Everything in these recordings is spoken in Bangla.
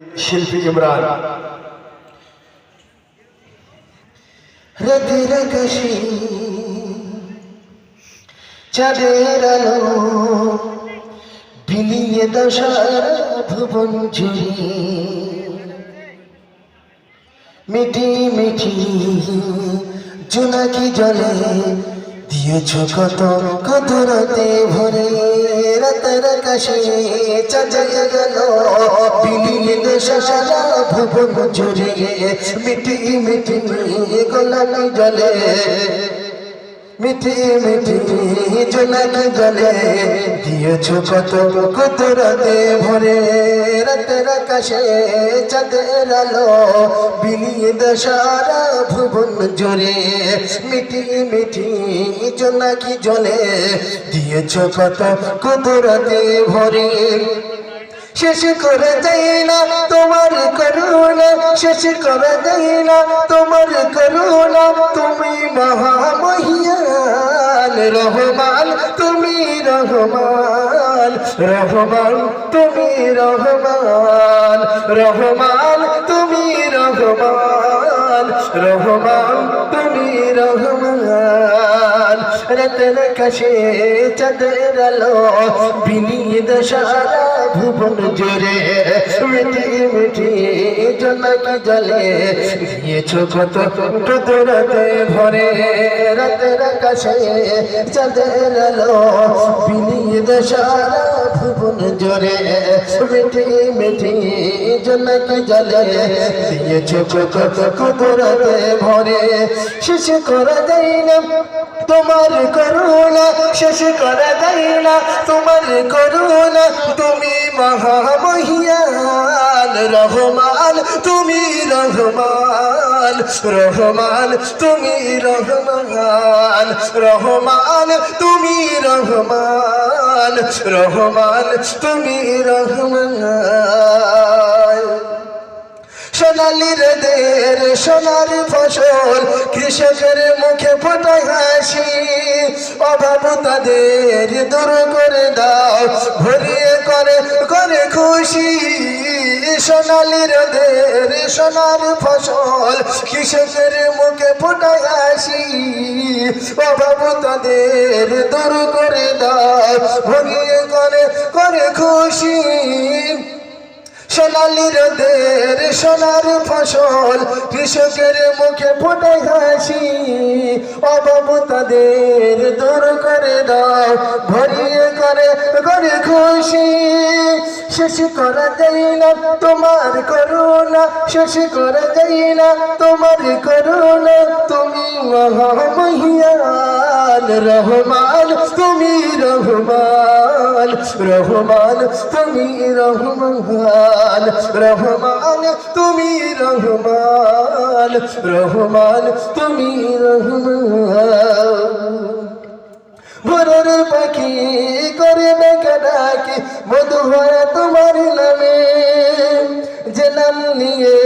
শিল্পী ইমরান। রাতের আকাশে চাঁদের আলো, বিলিয়ে দশার ভুবন জুড়ে। মিটি মিটি জোনাকি জলে দিয়েছ কত কত রাতে ভরে। রাতের আকাশে চাঁদে গেল দেশা সারা ভুবন জুড়ে মিটি মিটি গোলাপি জলে, মিটি মিটি জোনাকি জলে দিয়েছ কত কত রাতে ভরে। রাতের আকাশে চাঁদের আলো বিলিয়ে দশারা ভুবন জোরে মিটি মিটি জোনাকি জলে দিয়েছ কত কত রাতে ভরে। শেষ করে না তোমার করুণা, শেষ করে না তোমার করুণা। তুমি মহামহিয়ান রহমান, তুমি রহমান রহমান, তুমি রহমান রহমান, তুমি রহমান রহমান, তুমি রহমান। রাতের কাছে চাঁদের আলো বিনিয়ে সারা ভুবন জোরে মিটি মিটি জনকি জলে। দিয়েছ কত রাতে ভরে রাতের কাছে চাঁদের আলো বিনিয়ে সারা ভুবন জোরে মিটি মিটি জনকি জলে। দিয়েছ কত কত রাতে ভরে, শেষ করা যায় না। তোমার করুণা শেষ করা যায় না। তোমার করুণা, তুমি মহামহিয়ান রহমান, তুমি রহমান। রহমান, তুমি রহমান। রহমান, তুমি রহমান। রহমান, তুমি রহমান। সোনালির দের, সোনার ফসল কৃষকের মুখে ফোটায় হাসি। অভাব তাদের দূর করে দাও, ভরিয়ে করে করে খুশি। সোনালির দের, সোনার ফসল কৃষকের মুখে ফোটায় হাসি। অভাব তাদের দূর করে দাও, ভরিয়ে করে করে খুশি। সোনালি রোদের সোনার ফসল কৃষকের মুখে ফোটে হাসি। অভাব তাদের দূর করে দাও ভরিয়ে করে করে খুশি। শেষ করা যায় না তোমার করুণা, শেষ করা যায় না তোমার করুণা। তুমি মহামহিয়ান রহমান, তুমি রহমান রহমান, তুমি রহমান রহমান, তুমি রহমান রহমান, তুমি রহমান। পাখি করে ডাকা ডাকি, মধু ভরা তোমার নামে। যে নাম নিয়ে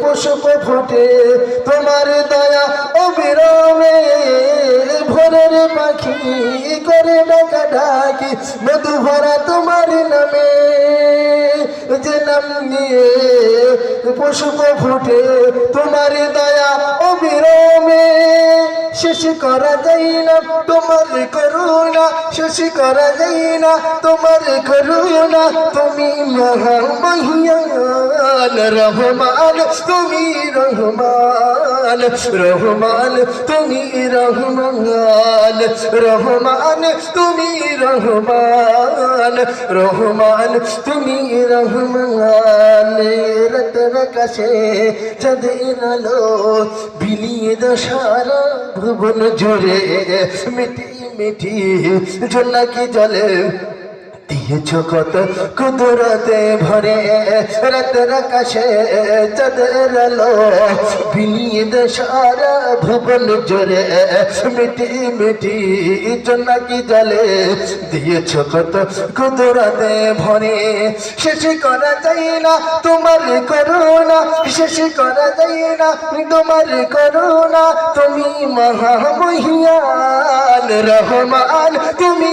পুষ্প ফুটে, তোমার দয়া অবিরমে করে ডাকা ডাকি মধু ভরা তোমার নামে। যে নাম নিয়ে পশুক ফুটে তোমার দয়া অবিরমে। শেষ করা যায় না তোমার করুণা শেষ করা যায় না তোমার করুণা, তুমি মহামহিয়ান, রহমান, তুমি রহমান রহমান, তুমি রহমান রহমান, তুমি রহমান রহমান, তুমি রহমান। কাছে চাঁদের আলো বিলিয়ে দশারা ভুবন জোরে মিটি মিটি জোনাকি জলে দিয়েছ কত কুদরতে ভরে রাতের আকাশে চাঁদের আলো। বিলিয়ে সারা ভুবন জোরে মিটি মিটি জোনাকি জলে। দিয়েছ কত কুদরতে ভরে, শেষ করা যায় না তোমার করুণা, শেষ করা যায় না তোমার করুণা। তুমি মহামহিয়ান রহমান, তুমি